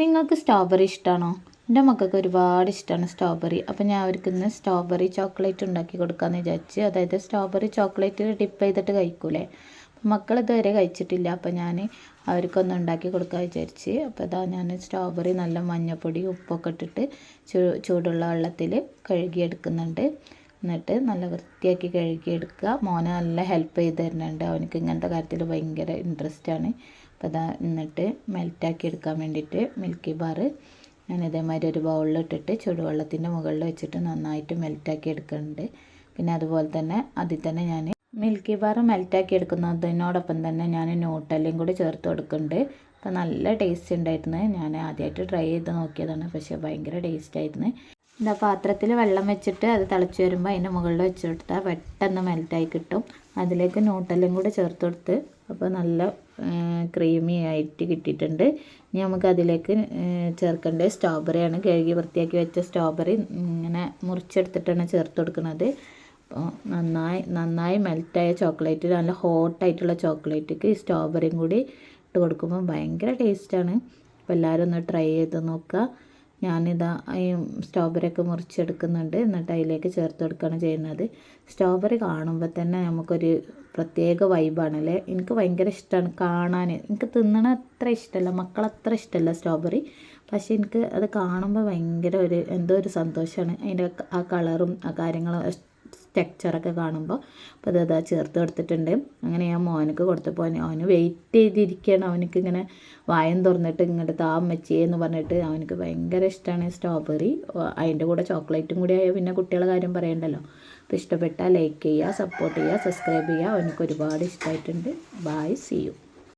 നിങ്ങൾക്ക് സ്ട്രോബെറി ഇഷ്ടമാണോ എന്റെ മക്കൾക്ക് ഒരുപാട് ഇഷ്ടമാണ് സ്ട്രോബെറി അപ്പോൾ ഞാൻ അവർക്ക് ഇന്ന് സ്ട്രോബെറി ചോക്ലേറ്റ് ഉണ്ടാക്കി കൊടുക്കാമെന്ന് വിചാരിച്ച് അതായത് സ്ട്രോബെറി ചോക്ലേറ്റ് ഡിപ്പ് ചെയ്തിട്ട് കഴിക്കൂലേ? മക്കൾ ഇതുവരെ കഴിച്ചിട്ടില്ല. അപ്പോൾ ഞാൻ അവർക്കൊന്ന് ഉണ്ടാക്കി കൊടുക്കാൻ വിചാരിച്ച് അപ്പോൾ ഇതാ ഞാൻ സ്ട്രോബെറി നല്ല മഞ്ഞപ്പൊടി ഉപ്പൊക്കെ ഇട്ടിട്ട് ചൂടുള്ള വെള്ളത്തിൽ കഴുകിയെടുക്കുന്നുണ്ട്. എന്നിട്ട് നല്ല വൃത്തിയാക്കി കഴുകിയെടുക്കുക. മോനെ നല്ല ഹെൽപ്പ് ചെയ്ത് തരുന്നുണ്ട്. അവനക്ക് ഇങ്ങനത്തെ കാര്യത്തിൽ ഭയങ്കര ഇൻട്രസ്റ്റ് ആണ്. അപ്പോൾ അതാ എന്നിട്ട് മെൽറ്റാക്കി എടുക്കാൻ വേണ്ടിയിട്ട് മിൽക്കി ബാർ ഞാൻ ഇതേമാതിരി ഒരു ബൗളിൽ ഇട്ടിട്ട് ചൂടുവെള്ളത്തിന്റെ മുകളിൽ വെച്ചിട്ട് നന്നായിട്ട് മെൽറ്റാക്കി എടുക്കുന്നുണ്ട്. പിന്നെ അതുപോലെ തന്നെ അതിൽ തന്നെ ഞാൻ മിൽക്കി ബാർ മെൽറ്റാക്കി എടുക്കുന്നതിനോടൊപ്പം തന്നെ ഞാൻ നൂട്ടെല്ലാം കൂടി ചേർത്ത് കൊടുക്കുന്നുണ്ട്. അപ്പോൾ നല്ല ടേസ്റ്റ് ഉണ്ടായിരുന്നു. ഞാൻ ആദ്യമായിട്ട് ട്രൈ ചെയ്ത് നോക്കിയതാണ്. പക്ഷേ ഭയങ്കര ടേസ്റ്റ് ആയിരുന്നു. എന്താ പാത്രത്തിൽ വെള്ളം വെച്ചിട്ട് അത് തിളച്ച് വരുമ്പോൾ അതിന്റെ മുകളിൽ വെച്ച് കൊടുത്താൽ പെട്ടെന്ന് മെൽറ്റായി കിട്ടും. അതിലേക്ക് നൂട്ടെല്ലാം കൂടെ ചേർത്ത് കൊടുത്ത് അപ്പോൾ നല്ല ക്രീമി ആയിട്ട് കിട്ടിയിട്ടുണ്ട്. ഇനി നമുക്ക് അതിലേക്ക് ചേർക്കേണ്ടത് സ്ട്രോബെറിയാണ് കഴുകി വൃത്തിയാക്കി വെച്ച സ്ട്രോബെറി ഇങ്ങനെ മുറിച്ചെടുത്തിട്ടാണ് ചേർത്ത് കൊടുക്കുന്നത്. അപ്പോൾ നന്നായി നന്നായി മെൽറ്റായ ചോക്ലേറ്റ് നല്ല ഹോട്ടായിട്ടുള്ള ചോക്ലേറ്റിക്ക് സ്ട്രോബെറിയും കൂടി ഇട്ട് കൊടുക്കുമ്പോൾ ഭയങ്കര ടേസ്റ്റാണ് അപ്പോൾ എല്ലാവരും ഒന്ന് ട്രൈ ചെയ്ത് നോക്കുക. ഞാനിതാ ഈ സ്ട്രോബെറിയൊക്കെ മുറിച്ചെടുക്കുന്നുണ്ട്. എന്നിട്ട് അതിലേക്ക് ചേർത്ത് കൊടുക്കുകയാണ് ചെയ്യുന്നത്. സ്ട്രോബെറി കാണുമ്പോൾ തന്നെ നമുക്കൊരു പ്രത്യേക വൈബാണല്ലേ? എനിക്ക് ഭയങ്കര ഇഷ്ടമാണ് കാണാൻ എനിക്ക് തിന്നണ അത്ര ഇഷ്ടമല്ല മക്കളത്ര ഇഷ്ടമല്ല സ്ട്രോബെറി. പക്ഷേ എനിക്ക് അത് കാണുമ്പോൾ ഭയങ്കര ഒരു എന്തോ ഒരു സന്തോഷമാണ് അതിന്റെ ആ കളറും ആ കാര്യങ്ങളും ടെക്സ്ചറൊക്കെ കാണുമ്പോൾ അപ്പോൾ അത് അതാ ചേർത്ത് കൊടുത്തിട്ടുണ്ട്. അങ്ങനെ ഞാൻ മോനക്ക് കൊടുത്തപ്പോൾ അവന് വെയിറ്റ് ചെയ്തിരിക്കുകയാണ് അവനക്ക് ഇങ്ങനെ വായം തുറന്നിട്ട് ഇങ്ങോട്ട് താ വെച്ചേ എന്ന് പറഞ്ഞിട്ട് അവനക്ക് ഭയങ്കര ഇഷ്ടമാണ് സ്ട്രോബെറി അതിന്റെ കൂടെ ചോക്ലേറ്റും കൂടി ആയാൽ പിന്നെ കുട്ടികളെ കാര്യം പറയണ്ടല്ലോ. അപ്പോൾ ഇഷ്ടപ്പെട്ടാൽ ലൈക്ക് ചെയ്യുക സപ്പോർട്ട് ചെയ്യുക സബ്സ്ക്രൈബ് ചെയ്യുക. അവനക്ക് ഒരുപാട് ഇഷ്ടമായിട്ടുണ്ട് ബായ് സി യു